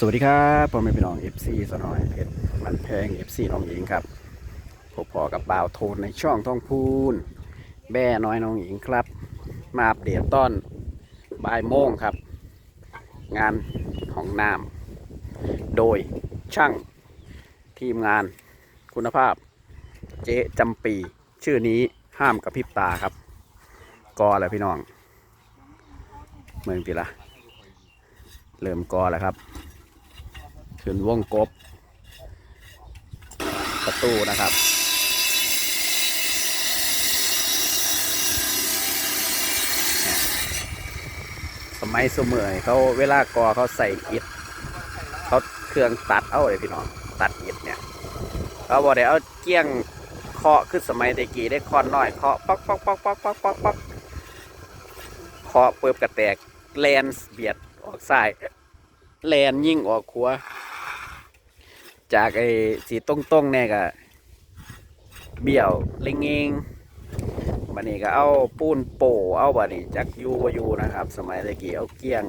สวัสดีครับผมเป็นพี่น้อง FC สนอยเพชรมันแพง FC น้องหญิงครับพบพอกับบ่าวโทนในช่องท้องพูน แบ่น้อยน้องหญิงครับ มาอัปเดตต้อนบ่ายโมงครับ งานของน้ำโดยช่างทีมงานคุณภาพ เจ๊จำปี ชื่อนี้ห้ามกระพริบตาครับกอแล้วพี่น้อง เมืองปีละเริ่มกอแล้วครับ ขึ้นวงกบ ประตูนะครับสมัยสมัยเขาเวลากอเขาใส่อิฐเขาเครื่องตัดเอาเลยพี่น้องตัดอิฐเนี่ยเขาบอกได้เอาเกี้ยงเคาะขึ้นสมัยตะกี้ได้คอนน้อยเคาะป๊อกป๊อกป๊อกป๊อกป๊อกป๊อกป๊อกเคาะเปิบกระแตกแลนเบียดออกซ้ายแลนยิ่งออกขัว จากไอ้สีตรงๆเนี่ยก็เบี้ยวเล็งเองบันนี้ก็เอาปูนโปเอาบันนี้จากยูวายูนะครับ สมัยตะกี้เอาเกี้ยง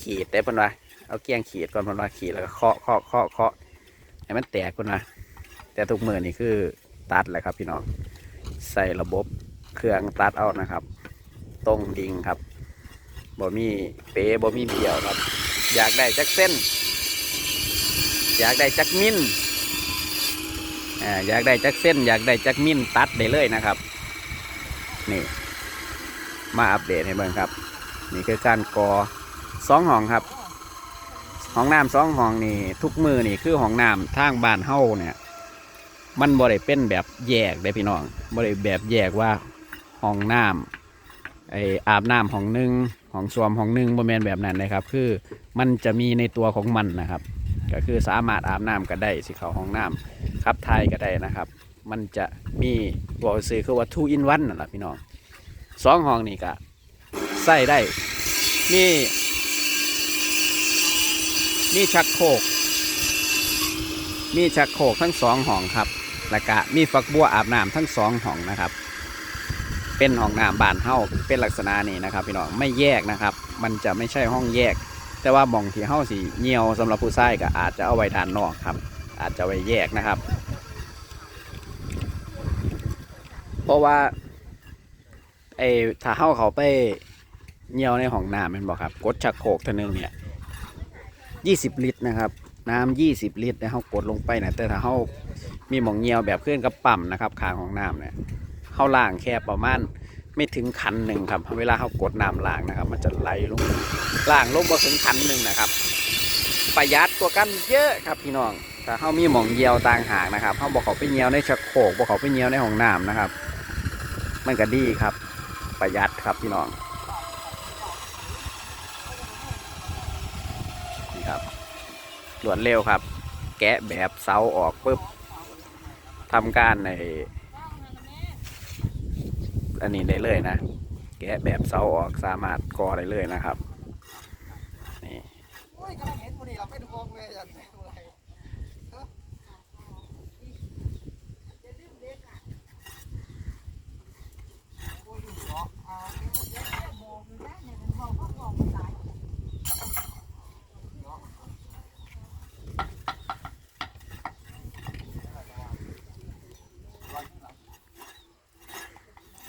ขีดได้เพิ่นว่าเอาเกี้ยงขีดก่อนเพิ่นว่าขีดแล้วก็เคาะเคาะเคาะเคาะให้มันแตกเพิ่นว่าแต่ทุกมือนี่คือตัดแหละครับพี่น้องใส่ระบบเครื่องตัดเอานะครับ ตรงดิ่งครับบ่มีเป๋บ่มีเบี้ยวครับ อยากได้จักเส้น อยากได้จักมินอ่าอยากได้จักเส้น อยากได้จักมินตัดได้เลยนะครับ นี่ มาอัปเดตให้เบิ่งครับ นี่คือการกอสองห้องครับห้องน้ำสองห้องนี่ทุกมือนี่คือห้องน้ำทางบ้านเฮ้าเนี่ย มันบ่ได้เป็นแบบแยกได้พี่น้องบ่ได้แบบแยกว่าห้องน้ำไออาบน้ำห้องหนึ่งห้องสวมห้องหนึ่งบ่แมนแบบนั้นนะครับ คือมันจะมีในตัวของมันนะครับ ก็คือสามารถอาบน้ำก็ได้สิเขาห้องน้ำขับถ่ายก็ได้นะครับ มันจะมีบอกซื้อคือว่า two in one นั่นแหละพี่น้องสองห้องนี่ก็ใส่ได้มีมีชักโครกมีชักโครกทั้งสองห้องครับแล้วก็มีฝักบัวอาบน้ำทั้งสองห้องนะครับ เป็นห้องน้ำบ้านเฮาเป็นลักษณะนี้นะครับ พี่น้องไม่แยกนะครับ มันจะไม่ใช่ห้องแยก แต่ว่าหมองที่เฮาสีเงียวสำหรับผู้ชายก็อาจจะเอาไว้ด้านนอกครับ อาจจะไว้แยกนะครับ เพราะว่าไอ้ถ้าเฮาเขาไปเงียวในห้องน้ำแมันบอกครับ กดชักโครกเท่านึงเนี่ยยี่สิบลิตรนะครับ น้ำยี่สิบลิตรนี่ยเฮากดลงไปนะแต่ถ้าเฮามีหมองเงียวแบบเคลื่อนกับปั๊มนะครับขางของน้ำเนี่ยเฮาล่างแค่ประมาณ ไม่ถึงคันหนึ่งครับ เวลาเฮากดน้ำล่างนะครับ มันจะไหลลงล่างลงบ่ถึงคันหนึ่งนะครับ ประหยัดตัวกันเยอะครับพี่น้องแต่เขามีหมองเยียวต่างหากนะครับเขาบอกเขาไปเยียวในชักโครกบอกเขาไปเยียวในห้องน้ำนะครับ มันก็ดีครับ ประหยัดครับพี่น้องนี่ครับรวดเร็วครับ แกะแบบเสาออกปุ๊บทำการใน อันนี้ได้เลยนะ แกะแบบเสาออกสามารถกอได้เลยนะครับ นี่ โอ้ยกำลังเห็นคนนี้เราเป็นโคงเลยอย่างไร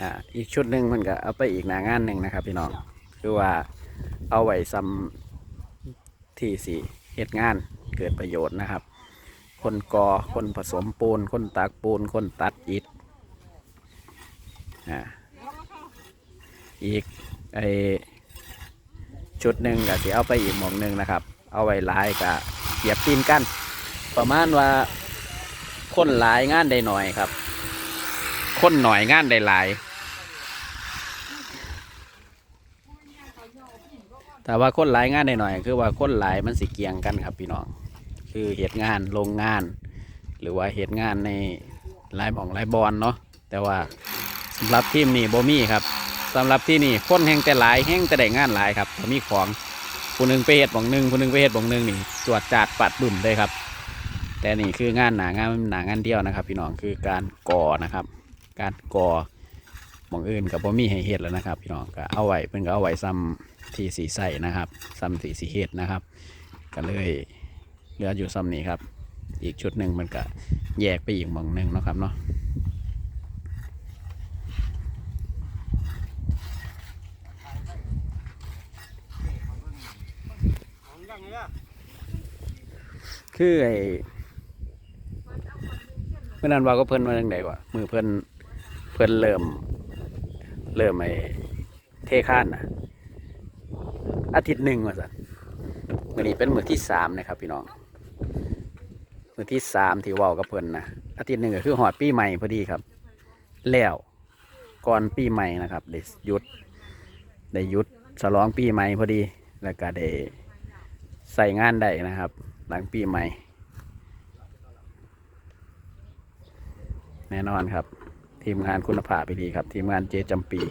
อ่า อีกชุดหนึ่งมันก็เอาไปอีกหนางานหนึ่งนะครับ พี่น้องคือว่าเอาไว้ซ้ำที่สี่เหตุงานเกิดประโยชน์นะครับ คนกอคนผสมปูน คนตากปูน คนตัดอิฐอ่าอีกไอชุดหนึ่งก็สิเอาไปอีกหมองหนึ่งนะครับ เอาไว้หลายกับเหยียบตีนกัน ประมาณว่าคนหลายงานได้หน่อยครับ คนหน่อยงานได้หลาย แต่ว่าคนหลายงานหน่อยคือว่าคนหลายมันสิเกียงกันครับพี่น้อง คือเหตุงานโรงงาน หรือว่าเหตุงานในหลายบ่องหลายบอลเนาะแต่ว่าสำหรับทีมนี้บ่มีครับสำหรับที่นี่คนแห่งแต่หลายแห่งแต่ได้งานหลายครับมีของผู้หนึ่งไปเหตุบ่องหนึ่งผู้หนึ่งไปเหตุบ่องหนึ่งนี่ตรวจจัดปัดบุ่มเลยครับ แต่นี่คืองานหนางานหนางานเดียวนะครับ พี่น้องคือการก่อนะครับ การก่อ มองอื่นกับบ่มีให้เฮ็ดแล้วนะครับ พี่น้องก็เอาไว้เพิ่นก็เอาไว้ซ้ำที่สีใส่นะครับซ้ำที่สีเฮ็ดนะครับ ก็เลยเหลืออยู่ซ้ำนี้ครับ อีกชุดหนึ่งมันก็แยกไปอีกหมองหนึ่งนะครับเนาะคือไอ้เมื่อนั้นว่าก็เพิ่นมาจังไดกว่ามือเพิ่นเพิ่นเริ่ม เริ่มไอเทข้านนะอาทิตย์หนึ่งว่าสันมือนี้เป็นมือที่สามนะครับ พี่น้อง มือที่สามที่ว้ากับเพิ่นนะอาทิตย์หนึ่งก็คือหอดปีใหม่พอดีครับ แล้วก่อนปีใหม่นะครับได้หยุดได้หยุดฉลองปีใหม่พอดี แล้วก็ได้ใส่งานได้นะครับ หลังปีใหม่ แน่นอนครับ ทีมงานคุณภาพดีครับ ทีมงานเจจำปี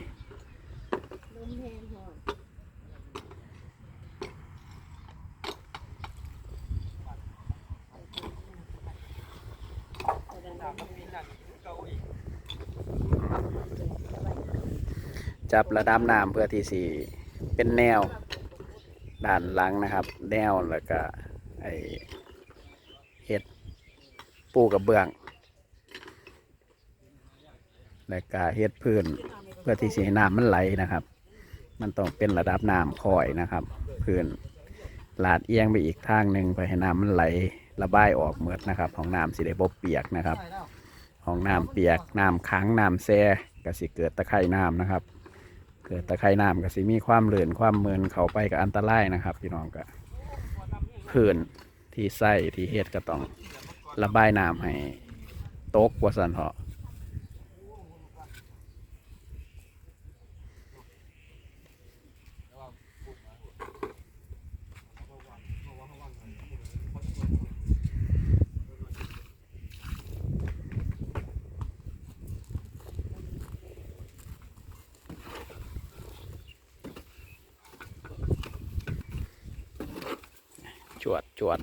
จับระดับน้ำเพื่อที่สี่เป็นแนวด้านหลังนะครับ แนวแล้วก็ไอเห็ดปูกับเบื้อง แล้วก็เฮ็ดพื้นเพื่อที่สีน้ำมันไหลนะครับ มันต้องเป็นระดับน้ำคอยนะครับ พื้นลาดเอียงไปอีกทางหนึ่งเพื่อให้น้ำมันไหลระบายออกเมืดนะครับของน้ำสิได้บบเปียกนะครับของน้ำเปียกน้ำค้างน้ำแซ่ก็สิเกิดตะไคร่น้ำนะครับ เกิดตะไคร่น้ำก็สิมีความเลื่อนความเมินเข้าไปกับอันตรายนะครับ พี่น้องก็พื้นที่ใส่ที่เฮ็ดก็ต้องระบายน้ำให้ตกว่าสันเถาะ จ วดจวด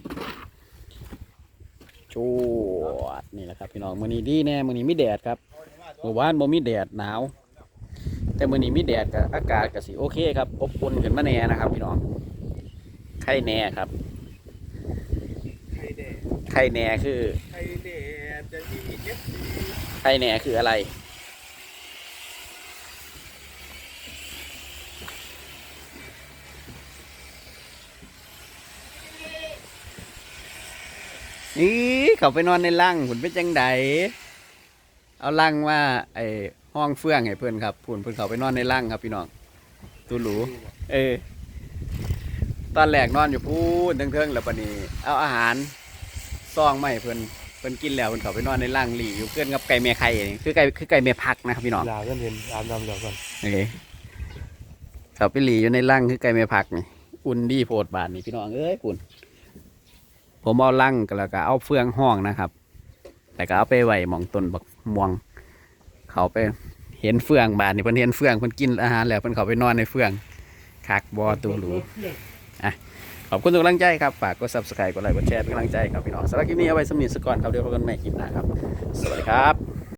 จวดนี่แหละครับพี่น้องมือนี้ดีแน่มือนี้มีแดดครับเมื่อวานบ่มีแดดหนาว แต่มือนี้มีแดดกับอากาศก็สิโอเคครับอบอุ่นขึ้นมาแน่นะครับ พี่น้องไข่แน่ครับไข่แดงไข่แน่คือไข่แดงจะมีเอฟซีไข่แน่คืออะไร นี่เขาไปนอนในลังผุนเป็นจังไดเอาลังว่าไอห้องเฟื่องให้เพื่อนครับผุนเพื่อนเขาไปนอนในลังครับพี่น้องตูหรูเออตอนแรกนอนอยู่พูนเทิงๆแล้วปะนี้เอาอาหารซองมาให้เพื่อนเพื่อนกินแล้วเพื่อนเขาไปนอนในลังหลีอยู่เพื่อนกับไก่เมียไข่นี่คือไก่คือไก่เมียพักนะครับพี่น้องลากันเห็นอาบน้ำแล้วกันโอเคเขาไปหลีอยู่ในลังคือไก่เมียพักนี่อุ่นดีโพดบาทนี่พี่น้องเอ้ยคุณ ผมเอาลังก็แล้วก็เอาเฟืองห้องนะครับ แต่ก็เอาไปไว้หมองต้นบักม่วง เขาไปเห็นเฟืองบานนี่เพิ่นเห็นเฟืองเพิ่นกินอาหารแล้วเพิ่นเขาไปนอนในเฟืองคักบอตูหรูอะขอบคุณทุกกำลังใจครับฝากกด subscribe กดไลค์กดแชร์เป็นกำลังใจครับพี่น้องสำหรับคลิปนี้เอาไว้สำนีสก่อนครับเดี๋ยวพบกันใหม่คลิปหน้าครับ สวัสดีครับ